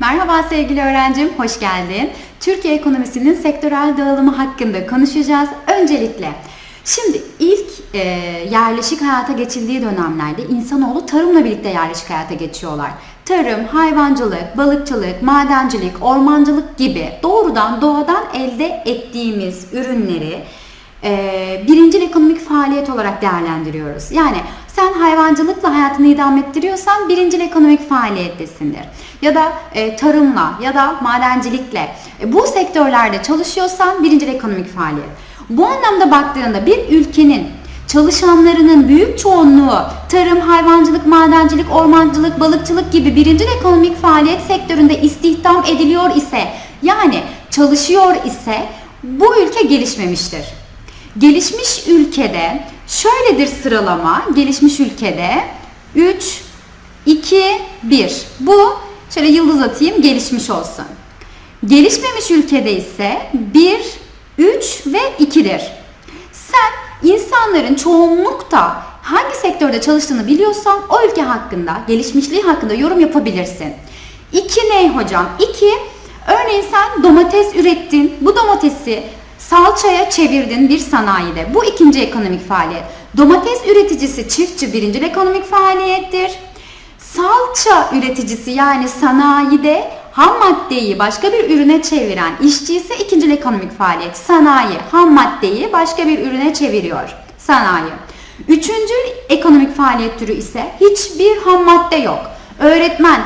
Merhaba sevgili öğrencim, hoş geldin. Türkiye ekonomisinin sektörel dağılımı hakkında konuşacağız. Öncelikle, şimdi ilk e, yerleşik hayata geçildiği dönemlerde insanoğlu tarımla birlikte yerleşik hayata geçiyorlar. Tarım, hayvancılık, balıkçılık, madencilik, ormancılık gibi doğrudan doğadan elde ettiğimiz ürünleri e, birincil ekonomik faaliyet olarak değerlendiriyoruz. Yani sen hayvancılıkla hayatını idame ettiriyorsan birincil ekonomik faaliyettesindir. Ya da e, tarımla ya da madencilikle e, bu sektörlerde çalışıyorsan birincil ekonomik faaliyet. Bu anlamda baktığında bir ülkenin çalışanlarının büyük çoğunluğu tarım, hayvancılık, madencilik, ormancılık, balıkçılık gibi birincil ekonomik faaliyet sektöründe istihdam ediliyor ise yani çalışıyor ise bu ülke gelişmemiştir. Gelişmiş ülkede şöyledir sıralama. Gelişmiş ülkede 3, 2, 1. Bu şöyle yıldız atayım gelişmiş olsun. Gelişmemiş ülkede ise 1, 3 ve 2'dir. Sen insanların çoğunlukta hangi sektörde çalıştığını biliyorsan o ülke hakkında, gelişmişliği hakkında yorum yapabilirsin. 2 ne hocam? 2, örneğin sen domates ürettin. Bu domatesi salçaya çevirdin bir sanayide. Bu ikinci ekonomik faaliyet. Domates üreticisi çiftçi birinci ekonomik faaliyettir. Salça üreticisi yani sanayide ham maddeyi başka bir ürüne çeviren işçi ise ikinci ekonomik faaliyet. Sanayi ham maddeyi başka bir ürüne çeviriyor. Sanayi. Üçüncü ekonomik faaliyet türü ise hiçbir ham madde yok. Öğretmen,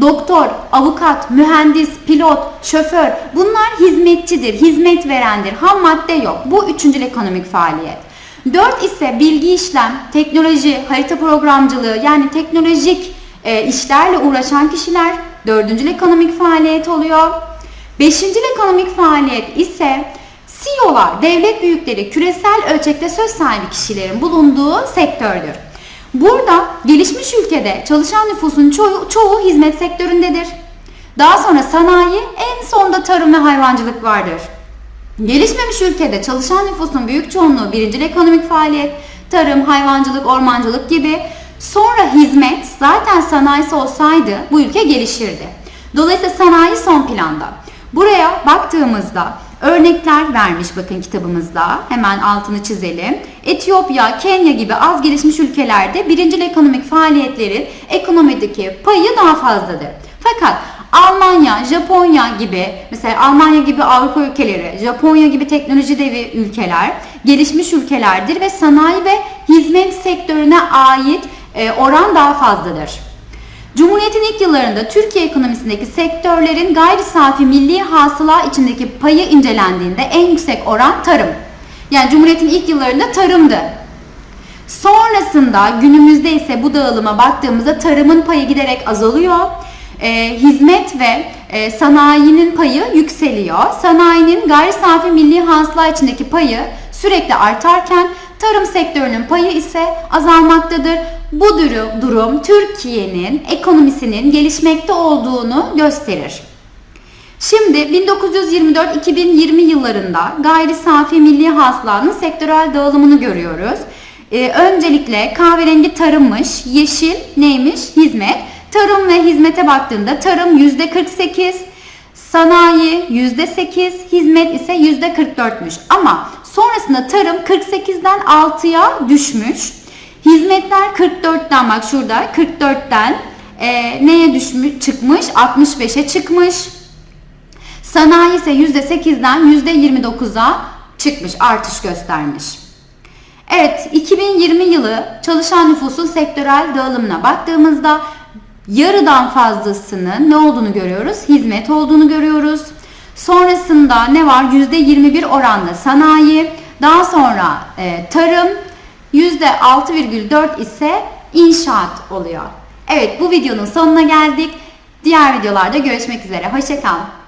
doktor, avukat, mühendis, pilot, şoför bunlar hizmetçidir, hizmet verendir. Ham madde yok. Bu üçüncü ekonomik faaliyet. Dört ise bilgi işlem, teknoloji, harita programcılığı yani teknolojik e, işlerle uğraşan kişiler dördüncü ekonomik faaliyet oluyor. Beşinci ekonomik faaliyet ise CEO'lar, devlet büyükleri, küresel ölçekte söz sahibi kişilerin bulunduğu sektördür. Burada gelişmiş ülkede çalışan nüfusun çoğu, çoğu hizmet sektöründedir. Daha sonra sanayi, en sonda tarım ve hayvancılık vardır. Gelişmemiş ülkede çalışan nüfusun büyük çoğunluğu birincil ekonomik faaliyet, tarım, hayvancılık, ormancılık gibi. Sonra hizmet, zaten sanayisi olsaydı bu ülke gelişirdi. Dolayısıyla sanayi son planda. Buraya baktığımızda örnekler vermiş bakın kitabımızda. Hemen altını çizelim. Etiyopya, Kenya gibi az gelişmiş ülkelerde birincil ekonomik faaliyetlerin ekonomideki payı daha fazladır. Fakat Almanya, Japonya gibi mesela Almanya gibi Avrupa ülkeleri, Japonya gibi teknoloji devi ülkeler gelişmiş ülkelerdir ve sanayi ve hizmet sektörüne ait e, oran daha fazladır. Cumhuriyetin ilk yıllarında Türkiye ekonomisindeki sektörlerin gayri safi milli hasıla içindeki payı incelendiğinde en yüksek oran tarım. Yani Cumhuriyetin ilk yıllarında tarımdı. Sonrasında günümüzde ise bu dağılıma baktığımızda tarımın payı giderek azalıyor. E, hizmet ve e, sanayinin payı yükseliyor. Sanayinin gayri safi milli hasıla içindeki payı sürekli artarken tarım sektörünün payı ise azalmaktadır. Bu durum, Türkiye'nin ekonomisinin gelişmekte olduğunu gösterir. Şimdi 1924-2020 yıllarında gayri safi milli hasılanın sektörel dağılımını görüyoruz. Ee, öncelikle kahverengi tarımmış, yeşil neymiş? Hizmet. Tarım ve hizmete baktığında tarım %48, sanayi %8, hizmet ise %44'müş. Ama sonrasında tarım 48'den 6'ya düşmüş. Hizmetler 44'ten bak şurada 44'ten e, neye düşmüş çıkmış? 65'e çıkmış. Sanayi ise %8'den %29'a çıkmış, artış göstermiş. Evet, 2020 yılı çalışan nüfusun sektörel dağılımına baktığımızda yarıdan fazlasının ne olduğunu görüyoruz? Hizmet olduğunu görüyoruz. Sonrasında ne var? %21 oranlı sanayi, daha sonra e, tarım, %6,4 ise inşaat oluyor. Evet bu videonun sonuna geldik. Diğer videolarda görüşmek üzere. Hoşçakalın.